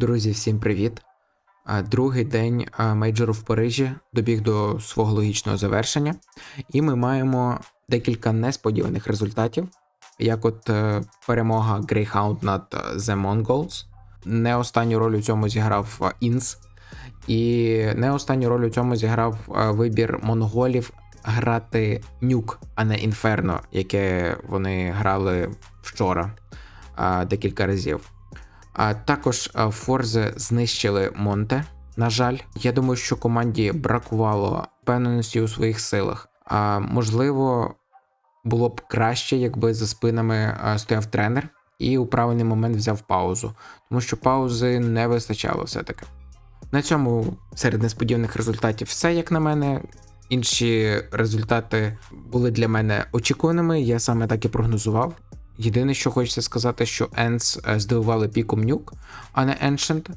Друзі, всім привіт! Другий день мейджору в Парижі добіг до свого логічного завершення, і ми маємо декілька несподіваних результатів, як от е, перемога Greyhound над е, The Mongols. Не останню роль у цьому зіграв е, Інс, і не останню роль у цьому зіграв вибір монголів грати нюк, а не інферно, яке вони грали вчора декілька разів. А також Форзи знищили Монте. На жаль, я думаю, що команді бракувало впевненості у своїх силах. А можливо, було б краще, якби за спинами стояв тренер і у правильний момент взяв паузу, тому що паузи не вистачало все-таки. На цьому серед несподіваних результатів все, як на мене. Інші результати були для мене очікуваними, я саме так і прогнозував. Єдине, що хочеться сказати, що Ends е, здивували піком нюк, а не Ancient.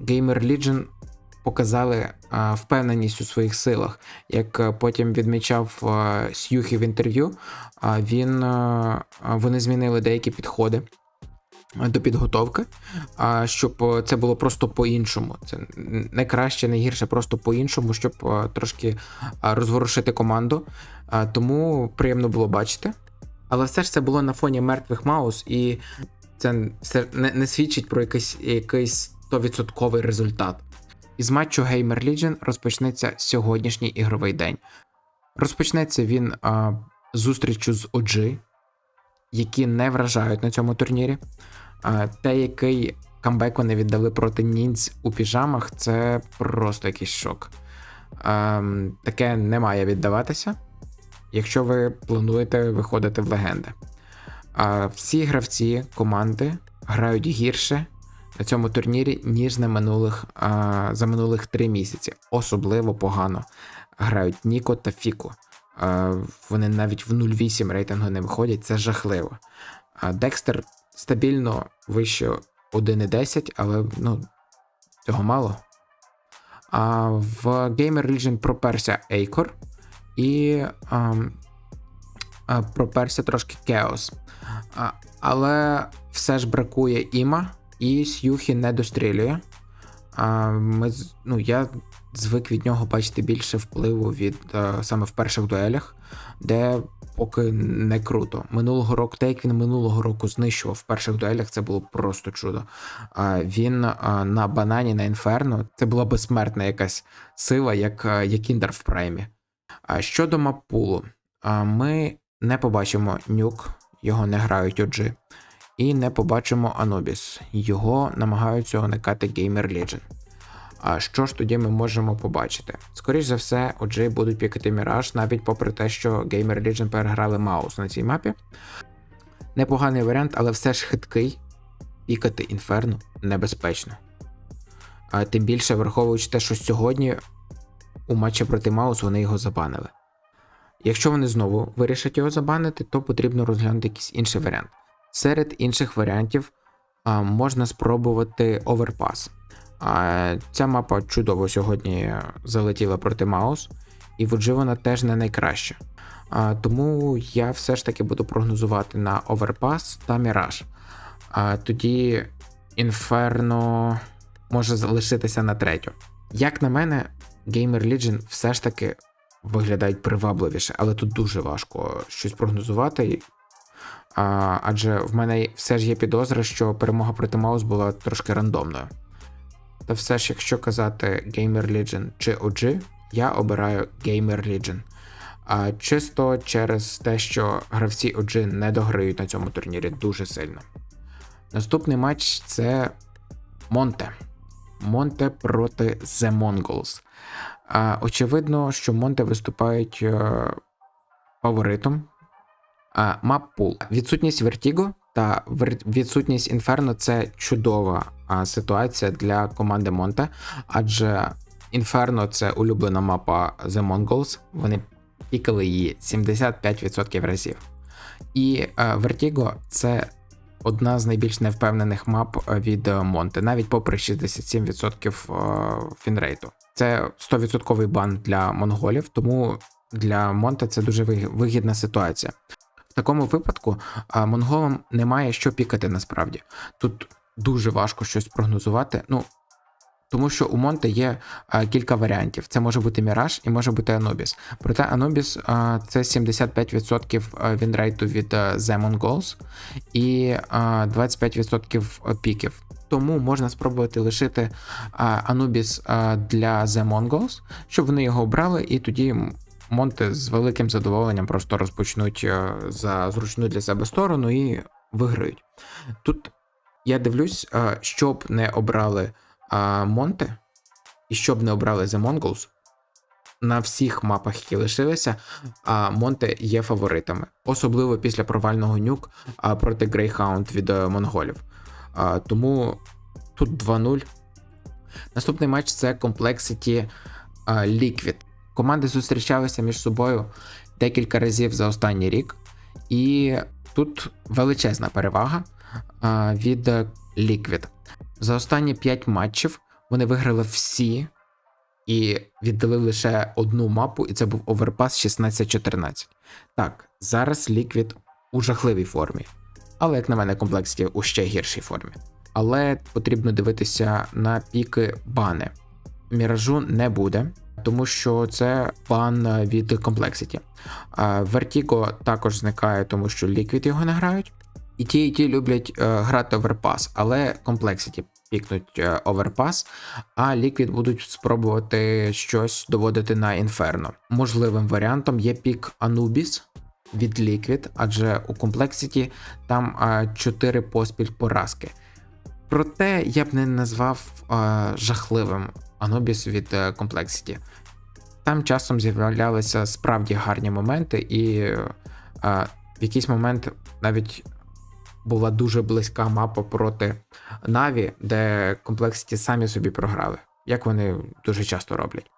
Gamer Legion показали впевненість у своїх силах. Як е, потім відмічав а, Сюхі в інтерв'ю, він, вони змінили деякі підходи. До підготовки, щоб е, це було просто по-іншому. Це не краще, не гірше, просто по-іншому, щоб е, трошки розворушити команду. Тому приємно було бачити. Але все ж це було на фоні мертвих маус, і це не, не свідчить про якийсь якийсь 100% результат. Із матчу Gamer Legion розпочнеться сьогоднішній ігровий день. Розпочнеться він а, зустрічю з OG, які не вражають на цьому турнірі. А, те, який камбек вони віддали проти ніндз у піжамах, це просто якийсь шок. А, таке не має віддаватися якщо ви плануєте виходити в легенди. А всі гравці команди грають гірше на цьому турнірі, ніж на минулих, а, за минулих три місяці. Особливо погано грають Ніко та Фіко. А, вони навіть в 0,8 рейтингу не виходять, це жахливо. А Декстер стабільно вище 1,10, але ну, цього мало. А в Gamer Legion проперся Ейкор і а, а, проперся трошки Кеос. Але все ж бракує Іма, і Сюхі не дострілює. А, ми, ну, Я звик від нього бачити більше впливу від а, саме в перших дуелях, де поки не круто. Минулого року, те, як він минулого року знищував в перших дуелях, це було просто чудо. А, Він а, на банані на інферно це була безсмертна якась сила, як, як Індер в праймі. А щодо маппулу, ми не побачимо нюк, його не грають OG, і не побачимо Anubis, його намагаються уникати Gamer Legion. А що ж тоді ми можемо побачити? Скоріше за все, OG будуть пікати Міраж, навіть попри те, що Gamer Legion переграли Маус на цій мапі. Непоганий варіант, але все ж хиткий. Пікати Інферно небезпечно. А Тим більше, враховуючи те, що сьогодні у матчі проти Маус вони його забанили. Якщо вони знову вирішать його забанити, то потрібно розглянути якийсь інший варіант. Серед інших варіантів а, можна спробувати оверпас. А, Ця мапа чудово сьогодні залетіла проти Маус, і в вона теж не найкраща. А, Тому я все ж таки буду прогнозувати на оверпас та Міраж. А, Тоді Інферно може залишитися на третю. Як на мене, Gamer Legion все ж таки виглядають привабливіше, але тут дуже важко щось прогнозувати. А, Адже в мене все ж є підозра, що перемога проти Маус була трошки рандомною. Та все ж, якщо казати Gamer Legion чи OG, я обираю Gamer Legion. А чисто через те, що гравці OG не дограють на цьому турнірі дуже сильно. Наступний матч це Монте. Монте проти The Mongols. Очевидно, що Монте виступають е, фаворитом. Маппул. Відсутність Вертіго та відсутність Інферно це чудова ситуація для команди Монте, адже Інферно це улюблена мапа The Mongols. Вони пікали її 75% разів. І Вертіго це одна з найбільш невпевнених мап від Монте, навіть попри 67% фінрейту. Це 100% бан для монголів, тому для Монте це дуже вигідна ситуація. В такому випадку монголам немає що пікати насправді. Тут дуже важко щось прогнозувати. Ну, тому що у Монте є а, кілька варіантів. Це може бути Міраж і може бути Anubis. Проте Anubis а, це 75% вінрейту від The Mongols і а, 25% піків. Тому можна спробувати лишити Anubis для The Mongols, щоб вони його обрали, і тоді Монте з великим задоволенням просто розпочнуть а, за зручну для себе сторону і виграють. Тут я дивлюсь, а, щоб не обрали а, Монте, і щоб не обрали The Mongols, на всіх мапах, які лишилися, Монте є фаворитами, особливо після провального нюк проти Greyhound від е, монголів. А, тому тут 2-0. Наступний матч це Complexity Liquid. Команди зустрічалися між собою декілька разів за останній рік, і тут величезна перевага від Liquid. За останні 5 матчів вони виграли всі і віддали лише одну мапу, і це був оверпас 16-14. Так, зараз Liquid у жахливій формі, але, як на мене, комплексі у ще гіршій формі. Але потрібно дивитися на піки бани. Міражу не буде, тому що це бан від Complexity. Vertigo також зникає, тому що Liquid його не грають. І ті, і ті люблять е, грати оверпас, але Complexity пікнуть оверпас, а Liquid будуть спробувати щось доводити на Inferno. Можливим варіантом є пік Anubis від Liquid, адже у Complexity там е, 4 поспіль поразки. Проте я б не назвав е, жахливим Anubis від е, Complexity. Там часом з'являлися справді гарні моменти, і е, в якийсь момент навіть була дуже близька мапа проти Наві, де Complexity самі собі програли, як вони дуже часто роблять.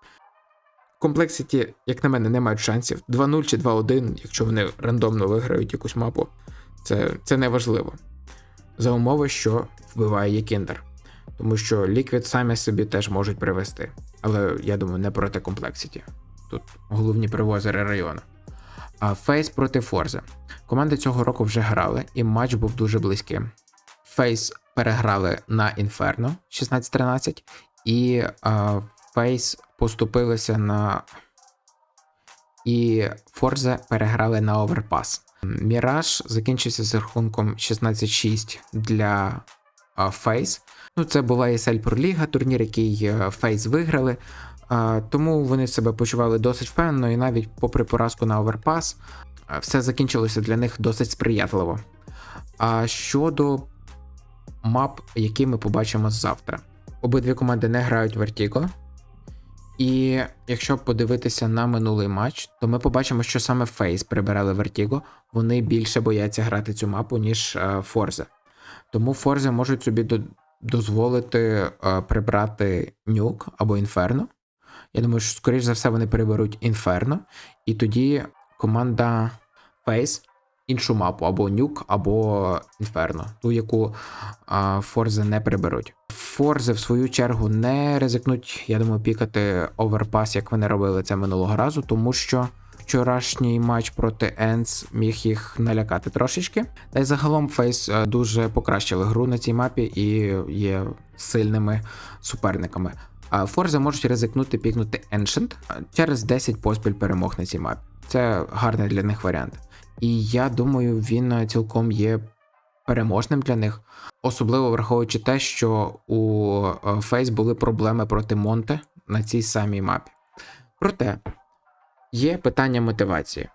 Complexity, як на мене, не мають шансів. 2-0 чи 2-1, якщо вони рандомно виграють якусь мапу, це це не важливо. За умови, що вбиває Єкіндер. Тому що Liquid самі собі теж можуть привести. Але я думаю, не проти Complexity. Тут головні привозери району. А Фейс проти Форзе. Команди цього року вже грали, і матч був дуже близьким. Фейс переграли на Інферно 16-13, і Фейс поступилися на. І Форзе переграли на Оверпас. Міраж закінчився з рахунком 16-6 для Фейс. Ну, це була ESL Pro Ліга, турнір, який Фейс виграли. Тому вони себе почували досить впевнено, і навіть попри поразку на Оверпас, все закінчилося для них досить сприятливо. А щодо мап, які ми побачимо завтра, обидві команди не грають в Vertigo. І якщо подивитися на минулий матч, то ми побачимо, що саме Фейс прибирали Vertigo, вони більше бояться грати цю мапу, ніж Форзе. Тому Форзе можуть собі дозволити прибрати нюк або інферно. Я думаю, що, скоріш за все, вони переберуть інферно, і тоді команда Face іншу мапу або Нюк, або Інферно, ту, яку а, Форзи не приберуть. Форзи, в свою чергу, не ризикнуть, я думаю, пікати оверпас, як вони робили це минулого разу, тому що. Вчорашній матч проти Енс міг їх налякати трошечки. Та й загалом Фейс дуже покращили гру на цій мапі і є сильними суперниками. Форзи можуть ризикнути пікнути Ancient через 10 поспіль перемог на цій мапі. Це гарний для них варіант. І я думаю, він цілком є переможним для них, особливо враховуючи те, що у Фейс були проблеми проти Монте на цій самій мапі. Проте є питання мотивації,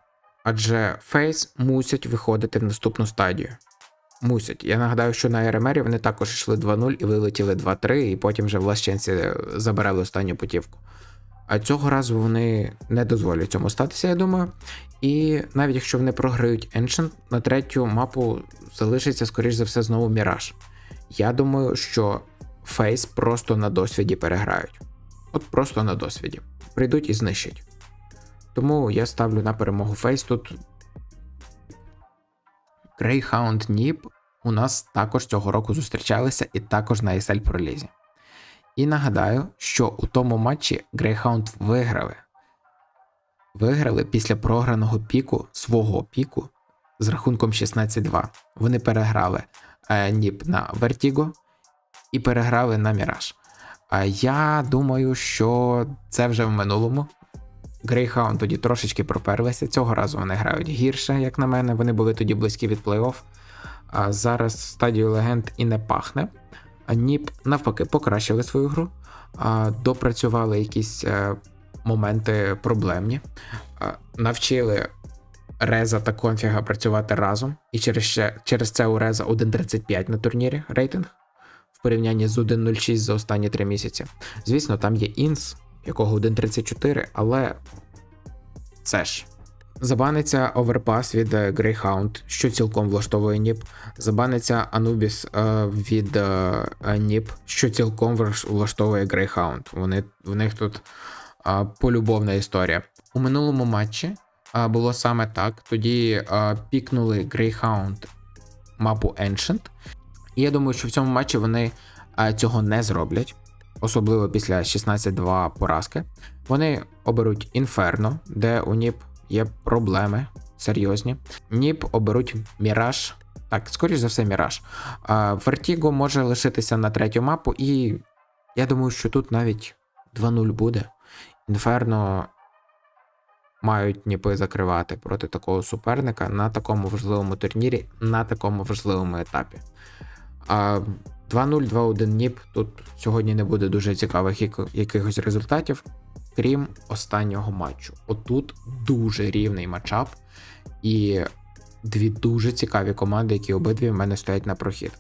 адже Фейс мусять виходити в наступну стадію. Мусять. Я нагадаю, що на РМРі вони також йшли 2-0 і вилетіли 2-3, і потім вже в Лащенці забирали останню путівку. А цього разу вони не дозволять цьому статися, я думаю. І навіть якщо вони програють Ancient, на третю мапу залишиться, скоріш за все, знову Міраж. Я думаю, що Фейс просто на досвіді переграють. От просто на досвіді. Прийдуть і знищать. Тому я ставлю на перемогу Фейс тут. Greyhound Nib у нас також цього року зустрічалися і також на ESL пролізі. І нагадаю, що у тому матчі Greyhound виграли. Виграли після програного піку свого піку з рахунком 16-2. Вони переграли е, Ніп на Vertigo і переграли на Міраж. А я думаю, що це вже в минулому. Greyhound тоді трошечки проперлися. Цього разу вони грають гірше, як на мене. Вони були тоді близькі від плей-офф. А зараз стадію легенд і не пахне. Ніп навпаки покращили свою гру, допрацювали якісь е, моменти проблемні, навчили Реза та Конфіга працювати разом, і через, через це у Реза 1.35 на турнірі рейтинг в порівнянні з 1.06 за останні три місяці. Звісно, там є Інс, якого 1.34, але це ж. Забаниться оверпас від е, Greyhound, що цілком влаштовує Ніп. Забаниться Anubis е, від е, Ніп, що цілком влаштовує Greyhound. Вони, в них тут полюбовна історія. У минулому матчі було саме так. Тоді пікнули Greyhound мапу Ancient. І я думаю, що в цьому матчі вони цього не зроблять, особливо після 16-2 поразки. Вони оберуть Inferno, де у Ніп є проблеми серйозні. Ніп оберуть Міраж. Так, скоріш за все, Міраж. Vertigo може лишитися на третю мапу, і я думаю, що тут навіть 2-0 буде. Інферно мають ніпи закривати проти такого суперника на такому важливому турнірі, на такому важливому етапі. 2-0, 2-1 ніп. Тут сьогодні не буде дуже цікавих якихось результатів, крім останнього матчу. Отут дуже рівний матчап і дві дуже цікаві команди, які обидві в мене стоять на прохід.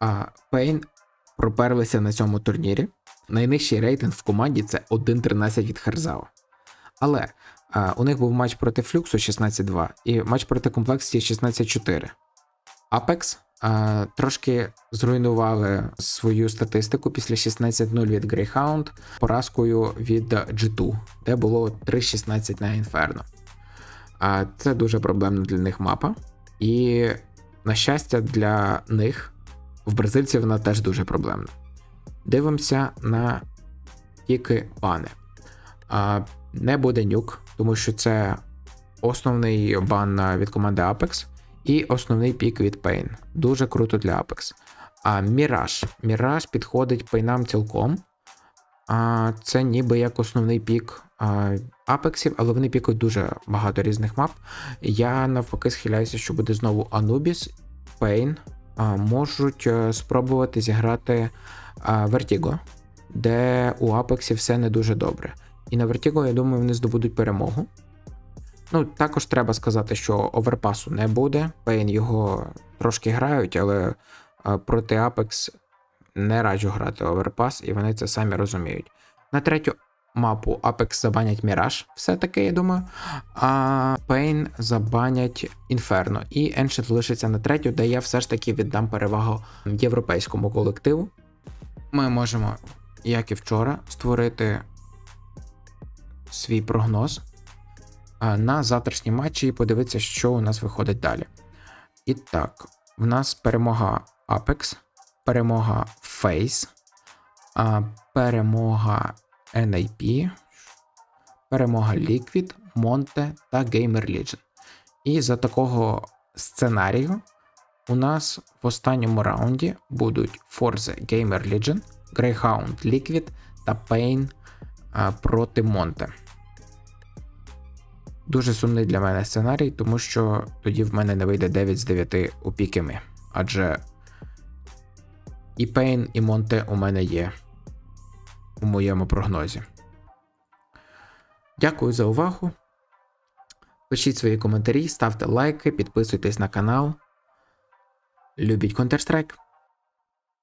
А Пейн проперлися на цьому турнірі. Найнижчий рейтинг в команді це 1.13 від Херзао. Але а, у них був матч проти Флюксу 16-2 і матч проти комплексії 16-4. Apex а, трошки зруйнували свою статистику після 16-0 від Greyhound поразкою від G2, де було 3-16 на Inferno. А це дуже проблемна для них мапа. І, на щастя, для них в бразильців вона теж дуже проблемна. Дивимося на тільки бани. А, не буде нюк, тому що це основний бан від команди Apex і основний пік від Pain. Дуже круто для Apex. А Mirage. Mirage підходить пейнам цілком. А, це ніби як основний пік Апексів, але вони пікають дуже багато різних мап. Я навпаки схиляюся, що буде знову Anubis. А, можуть е, спробувати зіграти Vertigo, де у Апексі все не дуже добре. І на Vertigo, я думаю, вони здобудуть перемогу. Ну, також треба сказати, що оверпасу не буде. Pain його трошки грають, але а, проти Apex не раджу грати оверпас, і вони це самі розуміють. На третю мапу Apex забанять Mirage, все-таки, я думаю. А Pain забанять Inferno. І Ancient лишиться на третю, де я все ж таки віддам перевагу європейському колективу. Ми можемо, як і вчора, створити свій прогноз на завтрашні матчі і подивитися, що у нас виходить далі. І так, в нас перемога Apex, перемога Face, перемога NIP, перемога Liquid, Monte та Gamer Legion. І за такого сценарію у нас в останньому раунді будуть Forza Gamer Legion, Greyhound Liquid та Pain проти Монте. Дуже сумний для мене сценарій, тому що тоді в мене не вийде 9 з 9 у піками. Адже і Пейн, і Монте у мене є у моєму прогнозі. Дякую за увагу. Пишіть свої коментарі, ставте лайки, підписуйтесь на канал. Любіть Counter-Strike.